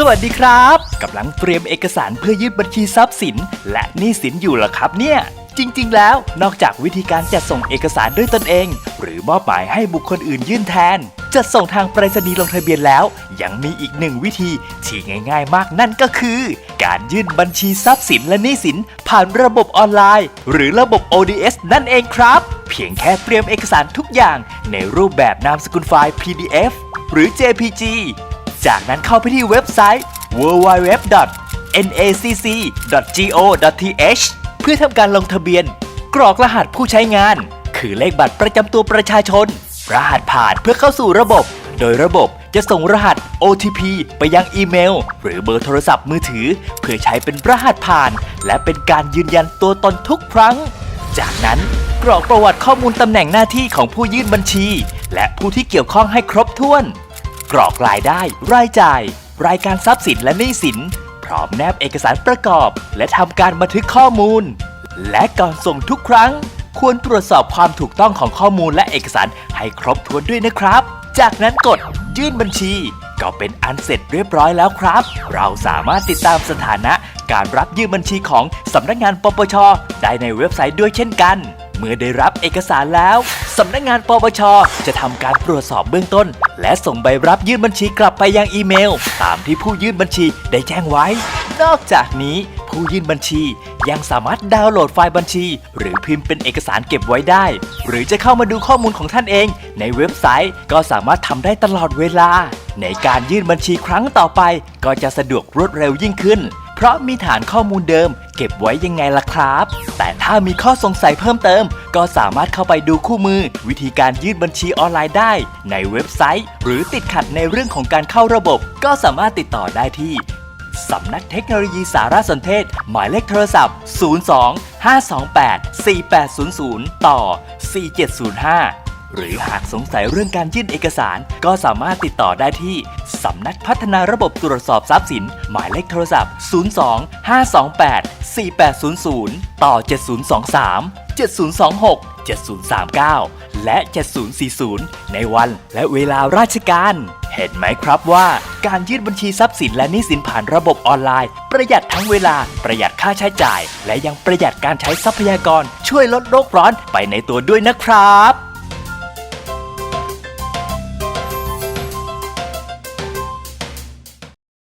สวัสดีครับกำลังเตรียมเอกสารเพื่อยื่นบัญชีทรัพย์สิน และหนี้สินอยู่เหรอครับเนี่ย จริง ๆ แล้วนอกจากวิธีการจัดส่งเอกสารด้วยตนเอง หรือมอบหมายให้บุคคลอื่นยื่นแทน จัดส่งทางไปรษณีย์ลงทะเบียนแล้ว ยังมีอีกหนึ่งวิธีที่ง่าย ๆ มากนั่นก็คือ การยื่นบัญชีทรัพย์สินและหนี้สิน ผ่านระบบออนไลน์ หรือระบบ ODS นั่นเองครับ เพียงแค่เตรียมเอกสารทุกอย่าง ในรูปแบบนามสกุลไฟล์ PDF หรือ JPG จากนั้นเข้าไปที่เว็บไซต์ www.nacc.go.th เพื่อทำการลงทะเบียน กรอกรหัสผู้ใช้งาน คือเลขบัตรประจำตัวประชาชน รหัสผ่านเพื่อเข้าสู่ระบบ โดยระบบจะส่งรหัส OTP ไปยังอีเมล หรือเบอร์โทรศัพท์มือถือ เพื่อใช้เป็นรหัสผ่าน และเป็นการยืนยันตัวตนทุกครั้ง จากนั้นกรอกประวัติข้อมูลตำแหน่งหน้าที่ของผู้ยื่นบัญชี และผู้ที่เกี่ยวข้องให้ครบถ้วน กรอกรายได้ รายจ่าย รายการทรัพย์สินและหนี้สิน พร้อมแนบเอกสารประกอบ และทำการบันทึกข้อมูล และก่อนส่งทุกครั้ง ควรตรวจสอบความถูกต้องของข้อมูลและเอกสารให้ครบถ้วนด้วยนะครับ จากนั้นกดยื่นบัญชี ก็เป็นอันเสร็จเรียบร้อยแล้วครับ เราสามารถติดตามสถานะการรับยื่นบัญชีของสำนักงานปปช ได้ในเว็บไซต์ด้วยเช่นกัน เมื่อได้รับเอกสารแล้ว สำนักงานปปช จะทำการตรวจสอบเบื้องต้น และส่งใบรับยื่นบัญชีกลับไปยังอีเมล ตามที่ผู้ยื่นบัญชีได้แจ้งไว้ นอกจากนี้ผู้ยื่นบัญชียังสามารถดาวน์โหลดไฟล์บัญชี หรือพิมพ์เป็นเอกสารเก็บไว้ได้ หรือจะเข้ามาดูข้อมูลของท่านเอง ในเว็บไซต์ก็สามารถทำได้ตลอดเวลา ในการยื่นบัญชีครั้งต่อไป ก็จะสะดวกรวดเร็วยิ่งขึ้น เพราะมีฐานข้อมูลเดิม เก็บไว้ยังไงล่ะครับ แต่ถ้ามีข้อสงสัยเพิ่มเติม ก็สามารถเข้าไปดูคู่มือ วิธีการยื่นบัญชีออนไลน์ได้ ในเว็บไซต์ หรือติดขัดในเรื่องของการเข้าระบบ ก็สามารถติดต่อได้ที่สำนักเทคโนโลยีสารสนเทศ หมายเลขโทรศัพท์ 02 528 4800 ต่อ 4705 หรือหากสงสัยเรื่องการยื่นเอกสาร ก็สามารถติดต่อได้ที่ สำนักพัฒนาระบบตรวจสอบทรัพย์สิน หมายเลขโทรศัพท์ 02 528 4800 ต่อ 7023 7026 7039 และ 7040 ในวันและเวลาราชการ เห็นไหมครับว่า การยื่นบัญชีทรัพย์สินและหนี้สินผ่านระบบออนไลน์ ประหยัดทั้งเวลา ประหยัดค่าใช้จ่าย และยังประหยัดการใช้ทรัพยากร ช่วยลดโลกร้อนไปในตัวด้วยนะครับ